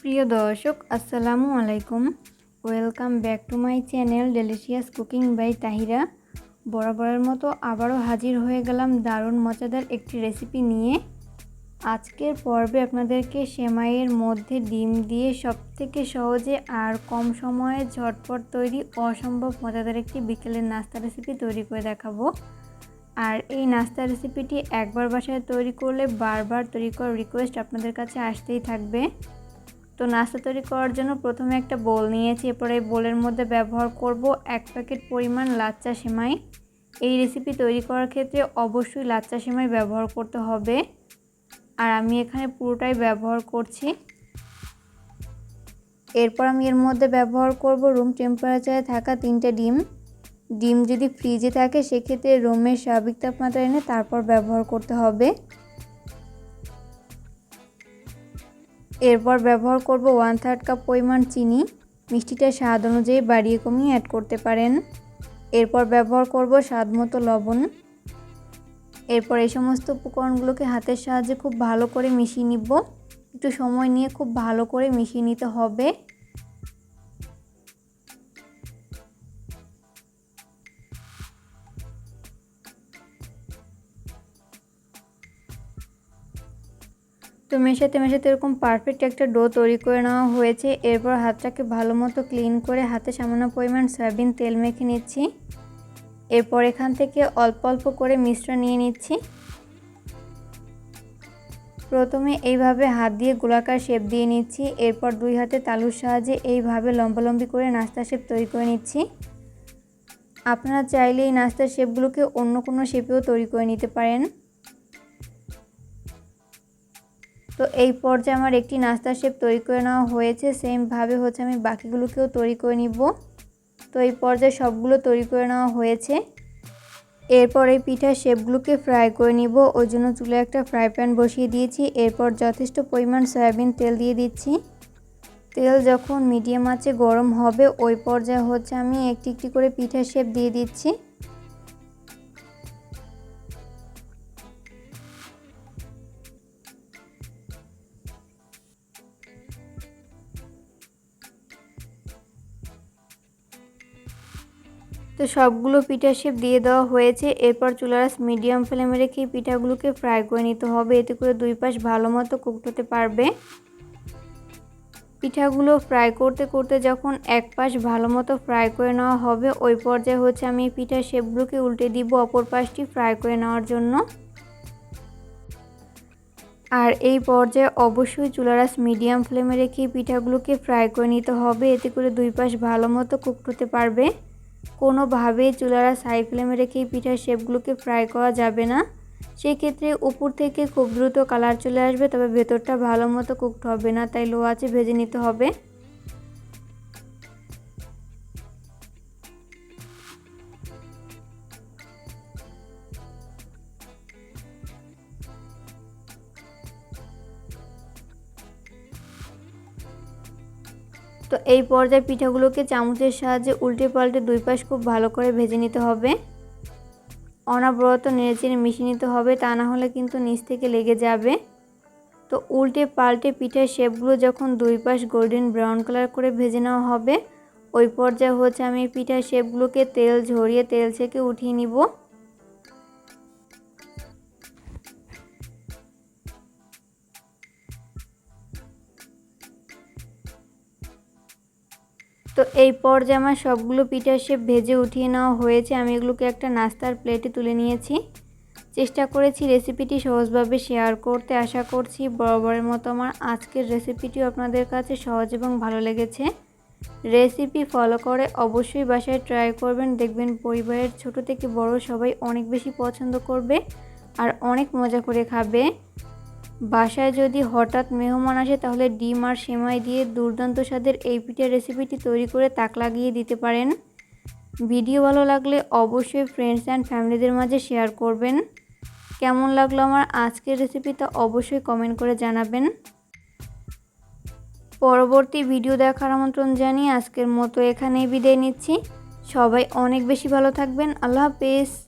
প্রিয় দর্শক, আসসালামু আলাইকুম। Welcome back to my channel delicious cooking by Tahira বরাবরের মতো আবারও হাজির হয়ে গেলাম দারুণ মজাদার একটি রেসিপি নিয়ে। আজকের পর্বে আপনাদেরকে সেমাইয়ের মধ্যে ডিম দিয়ে সবথেকে সহজে আর কম সময়ে ঝটপট তৈরি অসম্ভব মজাদার একটি বিকেলের নাস্তা রেসিপি তৈরি করে দেখাবো। আর এই নাস্তা রেসিপিটি একবার বাসায় তৈরি করলে বারবার তৈরি করার রিকোয়েস্ট আপনাদের কাছে আসতেই থাকবে। তো নাস্তা তৈরি করার জন্য প্রথমে একটা বোল নিয়েছি, এরপর এই বোলের মধ্যে ব্যবহার করব এক প্যাকেট পরিমাণ লাচ্চা সেমাই। এই রেসিপি তৈরি করার ক্ষেত্রে অবশ্যই লাচ্চা সেমাই ব্যবহার করতে হবে। আর আমি এখানে পুরোটাই ব্যবহার করছি। এরপর আমি এর মধ্যে ব্যবহার করব রুম টেম্পারেচারে থাকা তিনটে ডিম। ডিম যদি ফ্রিজে থাকে, সেক্ষেত্রে রুমের স্বাভাবিক তাপমাত্রা এনে তারপর ব্যবহার করতে হবে। এরপর ব্যবহার করব ওয়ান থার্ড কাপ পরিমাণ চিনি। মিষ্টিটা স্বাদ অনুযায়ী বাড়িয়ে কমিয়ে অ্যাড করতে পারেন। এরপর ব্যবহার করব স্বাদ মতো লবণ। এরপর এই সমস্ত উপকরণগুলোকে হাতের সাহায্যে খুব ভালো করে মিশিয়ে নিব। একটু সময় নিয়ে খুব ভালো করে মিশিয়ে নিতে হবে। তো মেশাতে মেশাতে এরকম পারফেক্ট একটা ডো তৈরি করে নেওয়া হয়েছে। এরপর হাতটাকে ভালো মতো ক্লিন করে হাতে সামান্য পরিমাণ সয়াবিন তেল মেখে নিচ্ছি। এরপর এখান থেকে অল্প অল্প করে মিশ্রণ নিয়ে নিচ্ছি। প্রথমে এইভাবে হাত দিয়ে গোলাকার শেপ দিয়ে নিচ্ছি। এরপর দুই হাতে তালুর সাহায্যে এইভাবে লম্বালম্বি করে নাস্তা শেপ তৈরি করে নিচ্ছি। আপনারা চাইলে এই নাস্তার শেপগুলোকে অন্য কোনো শেপেও তৈরি করে নিতে পারেন। তো এই পর্যায়ে আমার একটি নাস্তার শেপ তৈরি করে নেওয়া হয়েছে। সেমভাবে হচ্ছে আমি বাকিগুলোকেও তৈরি করে নিব। তো এই পর্যায়ে সবগুলো তৈরি করে নেওয়া হয়েছে। এরপর এই পিঠার শেপগুলোকে ফ্রাই করে নিব। ওই জন্য চুলে একটা ফ্রাই প্যান বসিয়ে দিয়েছি। এরপর যথেষ্ট পরিমাণ সয়াবিন তেল দিয়ে দিচ্ছি। তেল যখন মিডিয়াম আঁচে গরম হবে, ওই পর্যায়ে হচ্ছে আমি একটি একটি করে পিঠার শেপ দিয়ে দিচ্ছি। তো সবগুলো পিঠা শেপ দিয়ে দেওয়া হয়েছে। এরপর চুলারাস মিডিয়াম ফ্লেমে রেখে পিঠাগুলোকে ফ্রাই করে নিতে হবে। এতে করে দুই পাশ ভালো মতো কুকড হতে পারবে। পিঠাগুলো ফ্রাই করতে করতে যখন এক পাশ ভালো মতো ফ্রাই করে নেওয়া হবে, ওই পর্যায়ে হচ্ছে আমি পিঠার শেপগুলোকে উল্টে দিব অপর পাশটি ফ্রাই করে নেওয়ার জন্য। আর এই পর্যায়ে অবশ্যই চুলারাস মিডিয়াম ফ্লেমে রেখে পিঠাগুলোকে ফ্রাই করে নিতে হবে। এতে করে দুই পাশ ভালো মতো হতে পারবে। কোনোভাবেই চুলারা সাই ফ্লেমে রেখে পিঠার শেপগুলোকে ফ্রাই করা যাবে না। সেই ক্ষেত্রে উপর থেকে খুব দ্রুত কালার চলে আসবে, তবে ভেতরটা ভালো মতো কুকড হবে না, তাই লো আছে ভেজে নিতে হবে। তো এই পর্যায়ে পিঠাগুলোকে চামচের সাহায্যে উল্টে পাল্টে দুই পাশ খুব ভালো করে ভেজে নিতে হবে। অনাবরত নেড়েচেড়ে মিশিয়ে নিতে হবে, তা না হলে কিন্তু নিচ থেকে লেগে যাবে। তো উল্টে পাল্টে পিঠার শেপগুলো যখন দুই পাশ গোল্ডেন ব্রাউন কালার করে ভেজে নেওয়া হবে, ওই পর্যায়ে হচ্ছে আমি পিঠার শেপগুলোকে তেল ঝরিয়ে তেল থেকে উঠিয়ে নিব। তো এই পর্যায়ে আমার সবগুলো পিঠা শেপ ভেজে উঠিয়ে নেওয়া হয়েছে। আমি এগুলোকে একটা নাস্তার প্লেটে তুলে নিয়েছি। চেষ্টা করেছি রেসিপিটি সহজভাবে শেয়ার করতে। আশা করছি বরাবরের মতো আমার আজকের রেসিপিটিও আপনাদের কাছে সহজ এবং ভালো লেগেছে। রেসিপি ফলো করে অবশ্যই বাসায় ট্রাই করবেন। দেখবেন পরিবারের ছোট থেকে বড় সবাই অনেক বেশি পছন্দ করবে আর অনেক মজা করে খাবে। বাসায় যদি হঠাৎ মেহমান আসে, তাহলে ডিম আর সেমাই দিয়ে দুর্দান্ত স্বাদের এই পিঠের রেসিপিটি তৈরি করে তাক লাগিয়ে দিতে পারেন। ভিডিও ভালো লাগলে অবশ্যই ফ্রেন্ডস অ্যান্ড ফ্যামিলিদের মাঝে শেয়ার করবেন। কেমন লাগল আমার আজকের রেসিপিটা অবশ্যই কমেন্ট করে জানাবেন। পরবর্তী ভিডিও দেখার আমন্ত্রণ জানিয়ে আজকের মতো এখানেই বিদায় নিচ্ছি। সবাই অনেক বেশি ভালো থাকবেন। আল্লাহ হাফেজ।